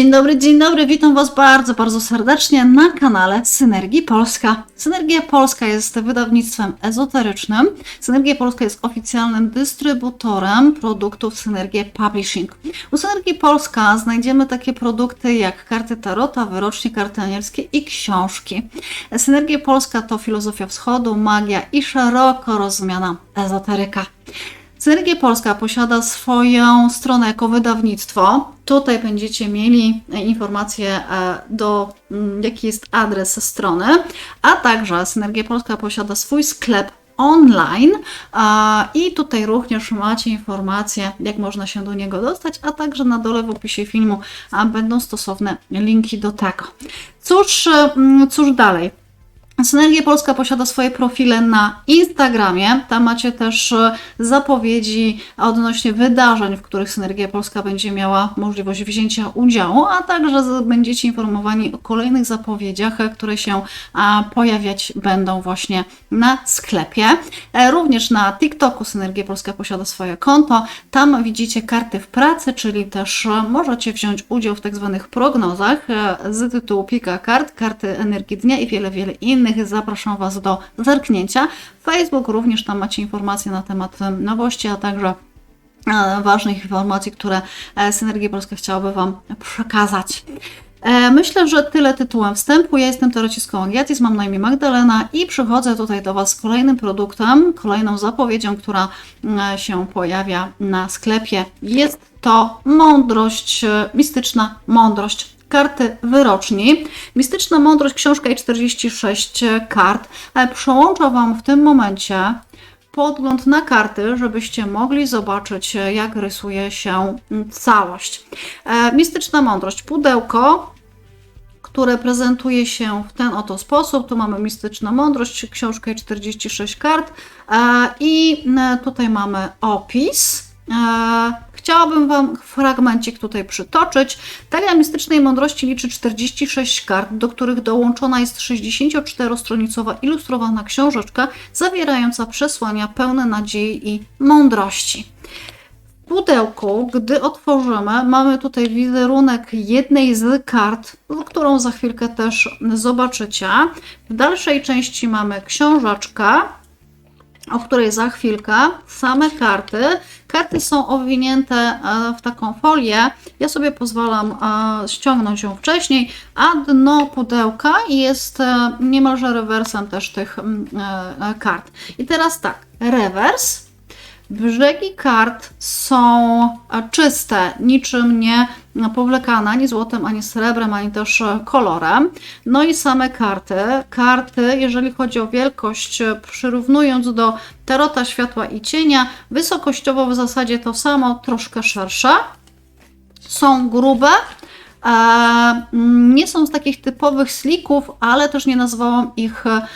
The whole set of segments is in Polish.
Dzień dobry, dzień dobry, witam Was bardzo, bardzo serdecznie na kanale Synergii Polska. Synergia Polska jest wydawnictwem ezoterycznym. Synergia Polska jest oficjalnym dystrybutorem produktów Synergia Publishing. U Synergii Polska znajdziemy takie produkty jak karty tarota, wyrocznie, karty anielskie i książki. Synergia Polska to filozofia wschodu, magia i szeroko rozumiana ezoteryka. Synergia Polska posiada swoją stronę jako wydawnictwo. Tutaj będziecie mieli informacje e, do mm, jaki jest adres strony, a także Synergia Polska posiada swój sklep online i tutaj również macie informacje, jak można się do niego dostać, a także na dole w opisie filmu będą stosowne linki do tego. Cóż, mm, cóż dalej? Synergia Polska posiada swoje profile na Instagramie. Tam macie też e, zapowiedzi odnośnie wydarzeń, w których Synergia Polska będzie miała możliwość wzięcia udziału, a także będziecie informowani o kolejnych zapowiedziach, e, które się pojawiać będą właśnie na sklepie. E, Również na TikToku Synergia Polska posiada swoje konto. Tam widzicie karty w pracy, czyli też możecie wziąć udział w tak zwanych prognozach z tytułu Pika Kart, karty energii dnia i wiele, wiele innych. Zapraszam Was do zerknięcia. Facebook również tam macie informacje na temat em, nowości, a także e, ważnych informacji, które e, Synergia Polska chciałaby Wam przekazać. E, Myślę, że tyle tytułem wstępu. Ja jestem Tarocistką Agiatis, mam na imię Magdalena i przychodzę tutaj do Was z kolejnym produktem, kolejną zapowiedzią, która się pojawia na sklepie. Jest to mądrość, mistyczna mądrość. Karty wyroczni. Mistyczna mądrość, książka i 46 kart. Przełączę Wam w tym momencie podgląd na karty, żebyście mogli zobaczyć, jak rysuje się całość. E, Mistyczna mądrość, pudełko, które prezentuje się w ten oto sposób. Tu mamy Mistyczna Mądrość, książkę i 46 kart e, i e, tutaj mamy opis. Chciałabym Wam fragmencik tutaj przytoczyć. Talia Mistycznej Mądrości liczy 46 kart, do których dołączona jest 64-stronicowa ilustrowana książeczka zawierająca przesłania pełne nadziei i mądrości pudełku, gdy otworzymy, mamy tutaj wizerunek jednej z kart, którą za chwilkę też zobaczycie. W dalszej części mamy książeczkę, o której za chwilkę, same karty. Karty są owinięte e, w taką folię. Ja sobie pozwalam e, ściągnąć ją wcześniej, a dno pudełka jest e, niemalże rewersem też tych mm, kart. I teraz tak, rewers. Brzegi kart są e, czyste, niczym nie powlekane ani złotem, ani srebrem, ani też kolorem. No i same karty. Karty, jeżeli chodzi o wielkość, e, przyrównując do tarota światła i cienia, wysokościowo w zasadzie to samo, troszkę szersze. Są grube. E, mm, nie są z takich typowych slików, ale też nie nazwałam ich e,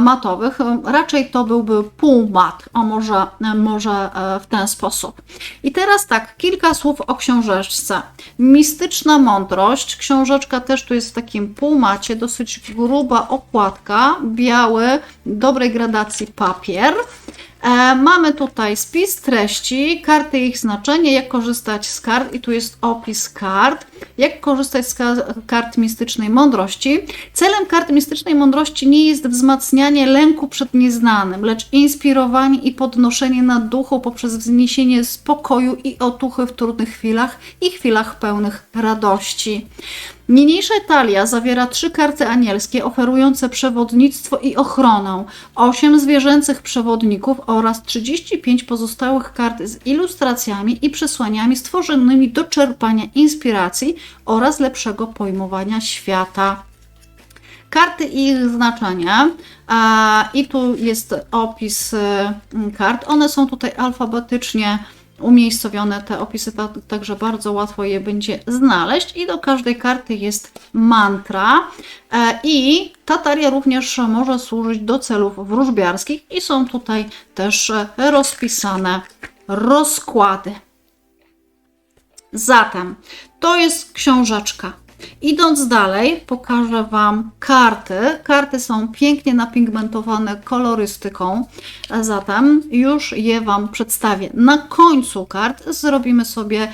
matowych. Raczej to byłby półmat, o może, e, może w ten sposób. I teraz tak, kilka słów o książeczce. Mistyczna mądrość. Książeczka też tu jest w takim półmacie, dosyć gruba okładka, biały, dobrej gradacji papier. E, Mamy tutaj spis treści, karty i ich znaczenie, jak korzystać z kart i tu jest opis kart, jak korzystać z ka- kart mistycznej mądrości. Celem kart mistycznej mądrości nie jest wzmacnianie lęku przed nieznanym, lecz inspirowanie i podnoszenie na duchu poprzez wzniesienie spokoju i otuchy w trudnych chwilach i chwilach pełnych radości. Niniejsza talia zawiera trzy karty anielskie oferujące przewodnictwo i ochronę, osiem zwierzęcych przewodników oraz 35 pozostałych kart z ilustracjami i przesłaniami stworzonymi do czerpania inspiracji oraz lepszego pojmowania świata karty i ich znaczenia. I tu jest opis y, kart. One są tutaj alfabetycznie umiejscowione, te opisy, ta, także bardzo łatwo je będzie znaleźć. I do każdej karty jest mantra. E, I ta talia również może służyć do celów wróżbiarskich, i są tutaj też e, rozpisane rozkłady. Zatem to jest książeczka Idąc dalej, pokażę Wam karty. Karty są pięknie napigmentowane kolorystyką, zatem już je Wam przedstawię. Na końcu kart zrobimy sobie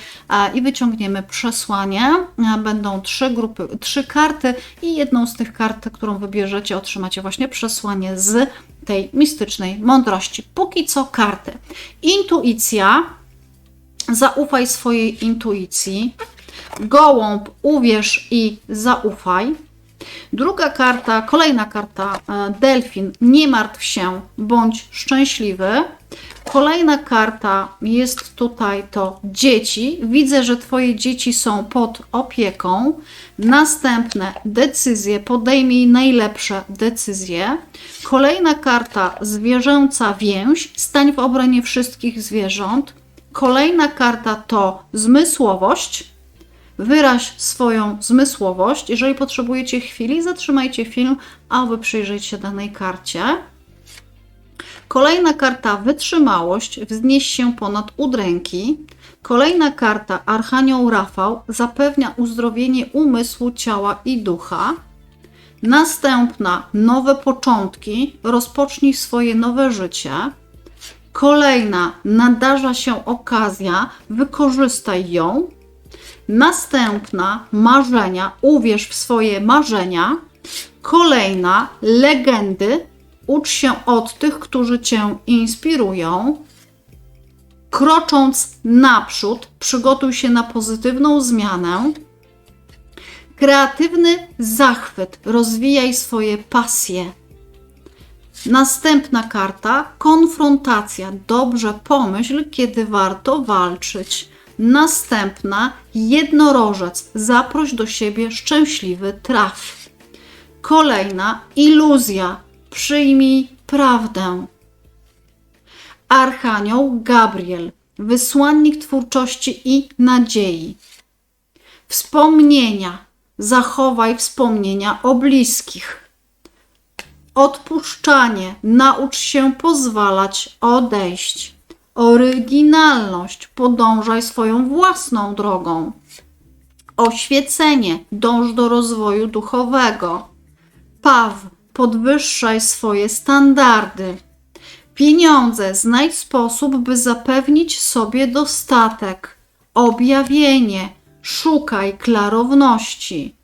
i wyciągniemy przesłanie. Będą trzy grupy, trzy karty i jedną z tych kart, którą wybierzecie, otrzymacie właśnie przesłanie z tej mistycznej mądrości. Póki co karty. Intuicja. Zaufaj swojej intuicji. Gołąb, uwierz i zaufaj. Druga karta, kolejna karta, e, delfin, nie martw się, bądź szczęśliwy. Kolejna karta jest tutaj to dzieci. Widzę, że Twoje dzieci są pod opieką. Następne decyzje, podejmij najlepsze decyzje. Kolejna karta zwierzęca więź, stań w obronie wszystkich zwierząt. Kolejna karta to zmysłowość. Wyraź swoją zmysłowość. Jeżeli potrzebujecie chwili, zatrzymajcie film, aby przyjrzeć się danej karcie. Kolejna karta wytrzymałość, wznieś się ponad udręki. Kolejna karta Archanioł Rafał zapewnia uzdrowienie umysłu, ciała i ducha. Następna nowe początki, rozpocznij swoje nowe życie. Kolejna nadarza się okazja, wykorzystaj ją. Następna marzenia, uwierz w swoje marzenia. Kolejna legendy, ucz się od tych, którzy cię inspirują. Krocząc naprzód, przygotuj się na pozytywną zmianę. Kreatywny zachwyt, rozwijaj swoje pasje. Następna karta konfrontacja. Dobrze pomyśl, kiedy warto walczyć. Następna jednorożec. Zaproś do siebie szczęśliwy traf. Kolejna iluzja. Przyjmij prawdę. Archanioł Gabriel. Wysłannik twórczości i nadziei. Wspomnienia. Zachowaj wspomnienia o bliskich. Odpuszczanie. Naucz się pozwalać odejść. Oryginalność. Podążaj swoją własną drogą. Oświecenie. Dąż do rozwoju duchowego. Paw. Podwyższaj swoje standardy. Pieniądze. Znajdź sposób, by zapewnić sobie dostatek. Objawienie. Szukaj klarowności.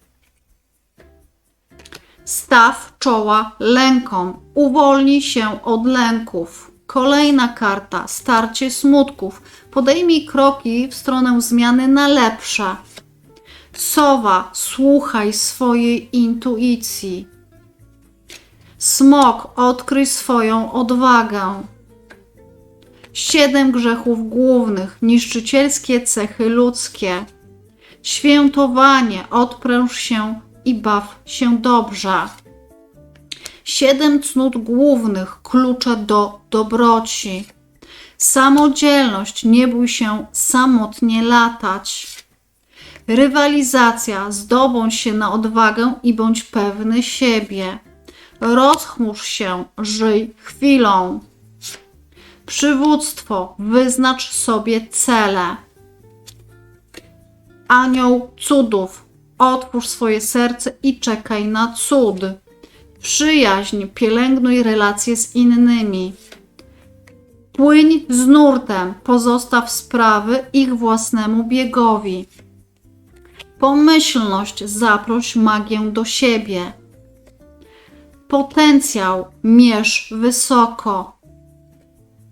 Staw czoła lękom. Uwolnij się od lęków. Kolejna karta. Starcie smutków. Podejmij kroki w stronę zmiany na lepsze. Sowa. Słuchaj swojej intuicji. Smok. Odkryj swoją odwagę. Siedem grzechów głównych. Niszczycielskie cechy ludzkie. Świętowanie. Odpręż się i baw się dobrze. Siedem cnót głównych, klucze do dobroci. Samodzielność, nie bój się samotnie latać. Rywalizacja, zdobądź się na odwagę i bądź pewny siebie. Rozchmurz się, żyj chwilą. Przywództwo, wyznacz sobie cele. Anioł cudów, otwórz swoje serce i czekaj na cud. Przyjaźń, pielęgnuj relacje z innymi. Płyń z nurtem, pozostaw sprawy ich własnemu biegowi. Pomyślność, zaproś magię do siebie. Potencjał, mierz wysoko.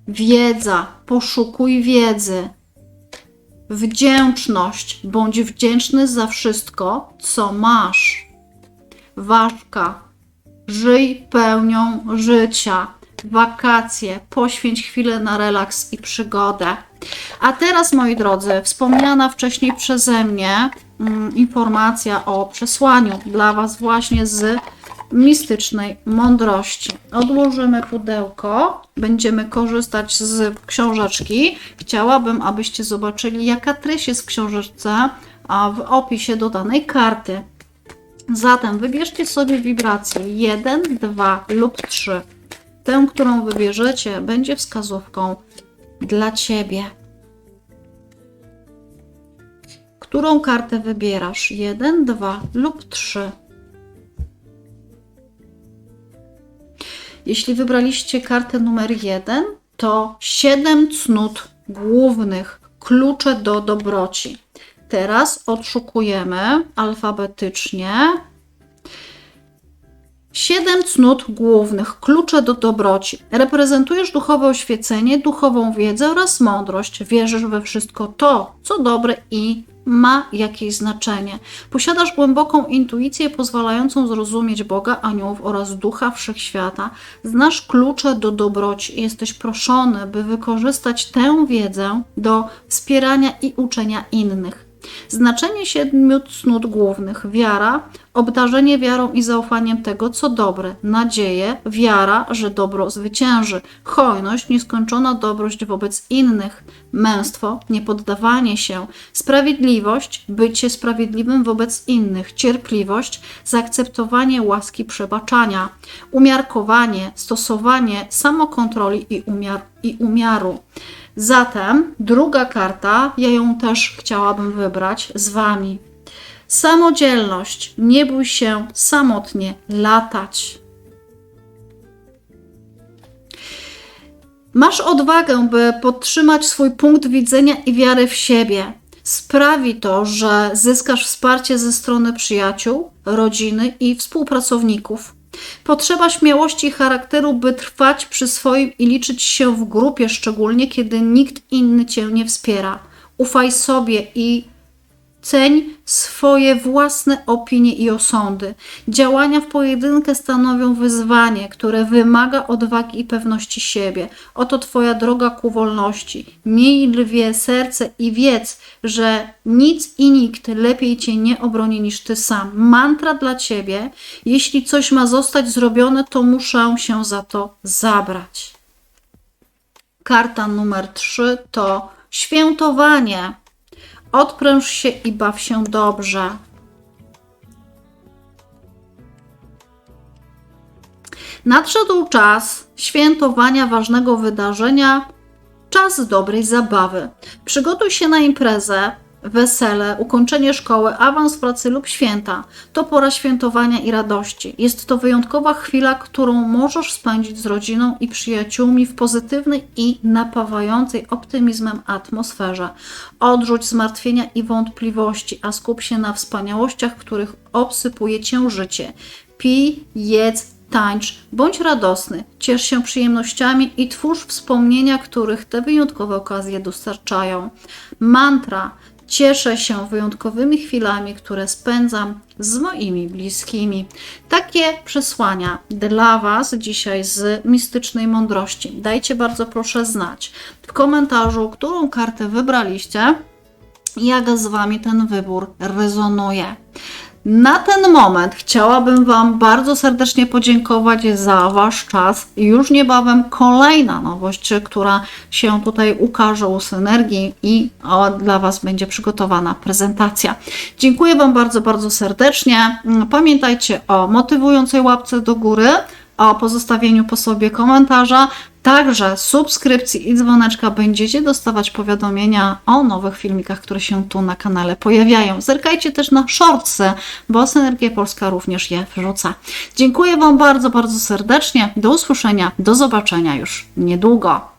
Wiedza, poszukuj wiedzy. Wdzięczność, bądź wdzięczny za wszystko, co masz. Ważka, żyj pełnią życia. Wakacje, poświęć chwilę na relaks i przygodę. A teraz, moi drodzy, wspomniana wcześniej przeze mnie mm, informacja o przesłaniu dla Was właśnie z mistycznej mądrości. Odłożymy pudełko, będziemy korzystać z książeczki. Chciałabym, abyście zobaczyli, jaka treść jest w książeczce, a w opisie do danej karty. Zatem wybierzcie sobie wibrację 1, 2 lub 3. Tę, którą wybierzecie, będzie wskazówką dla Ciebie. Którą kartę wybierasz? Jeden, dwa lub trzy. Jeśli wybraliście kartę numer jeden, to siedem cnót głównych, klucze do dobroci. Teraz odszukujemy alfabetycznie Siedem cnót głównych, klucze do dobroci. Reprezentujesz duchowe oświecenie, duchową wiedzę oraz mądrość. Wierzysz we wszystko to, co dobre i ma jakieś znaczenie. Posiadasz głęboką intuicję pozwalającą zrozumieć Boga, aniołów oraz ducha wszechświata. Znasz klucze do dobroci. Jesteś proszony, by wykorzystać tę wiedzę do wspierania i uczenia innych. Znaczenie siedmiu cnót głównych: wiara, obdarzenie wiarą i zaufaniem tego, co dobre, nadzieję, wiara, że dobro zwycięży, hojność, nieskończona dobrość wobec innych, męstwo, niepoddawanie się, sprawiedliwość, bycie sprawiedliwym wobec innych, cierpliwość, zaakceptowanie łaski przebaczania, umiarkowanie, stosowanie samokontroli i, umiar, i umiaru. Zatem druga karta, ja ją też chciałabym wybrać z Wami. Samodzielność. Nie bój się samotnie latać. Masz odwagę, by podtrzymać swój punkt widzenia i wiarę w siebie. Sprawi to, że zyskasz wsparcie ze strony przyjaciół, rodziny i współpracowników. Potrzeba śmiałości i charakteru, by trwać przy swoim i liczyć się w grupie, szczególnie kiedy nikt inny cię nie wspiera. Ufaj sobie i ceń swoje własne opinie i osądy. Działania w pojedynkę stanowią wyzwanie, które wymaga odwagi i pewności siebie. Oto Twoja droga ku wolności. Miej lwie serce i wiedz, że nic i nikt lepiej Cię nie obroni niż Ty sam. Mantra dla Ciebie: jeśli coś ma zostać zrobione, to muszę się za to zabrać. Karta numer 3 to świętowanie. Odpręż się i baw się dobrze. Nadszedł czas świętowania ważnego wydarzenia, czas dobrej zabawy. Przygotuj się na imprezę, wesele, ukończenie szkoły, awans pracy lub święta. To pora świętowania i radości. Jest to wyjątkowa chwila, którą możesz spędzić z rodziną i przyjaciółmi w pozytywnej i napawającej optymizmem atmosferze. Odrzuć zmartwienia i wątpliwości, a skup się na wspaniałościach, których obsypuje cię życie. Pij, jedz, tańcz, bądź radosny, ciesz się przyjemnościami i twórz wspomnienia, których te wyjątkowe okazje dostarczają. Mantra Cieszę się wyjątkowymi chwilami, które spędzam z moimi bliskimi. Takie przesłania dla Was dzisiaj z mistycznej mądrości. Dajcie bardzo proszę znać w komentarzu, którą kartę wybraliście, jak z Wami ten wybór rezonuje. Na ten moment chciałabym Wam bardzo serdecznie podziękować za Wasz czas. Już niebawem kolejna nowość, która się tutaj ukaże u Synergii i dla Was będzie przygotowana prezentacja. Dziękuję Wam bardzo, bardzo serdecznie. Pamiętajcie o motywującej łapce do góry, o pozostawieniu po sobie komentarza, także subskrypcji i dzwoneczka będziecie dostawać powiadomienia o nowych filmikach, które się tu na kanale pojawiają. Zerkajcie też na shortsy, bo Synergia Polska również je wrzuca. Dziękuję Wam bardzo, bardzo serdecznie. Do usłyszenia, do zobaczenia już niedługo.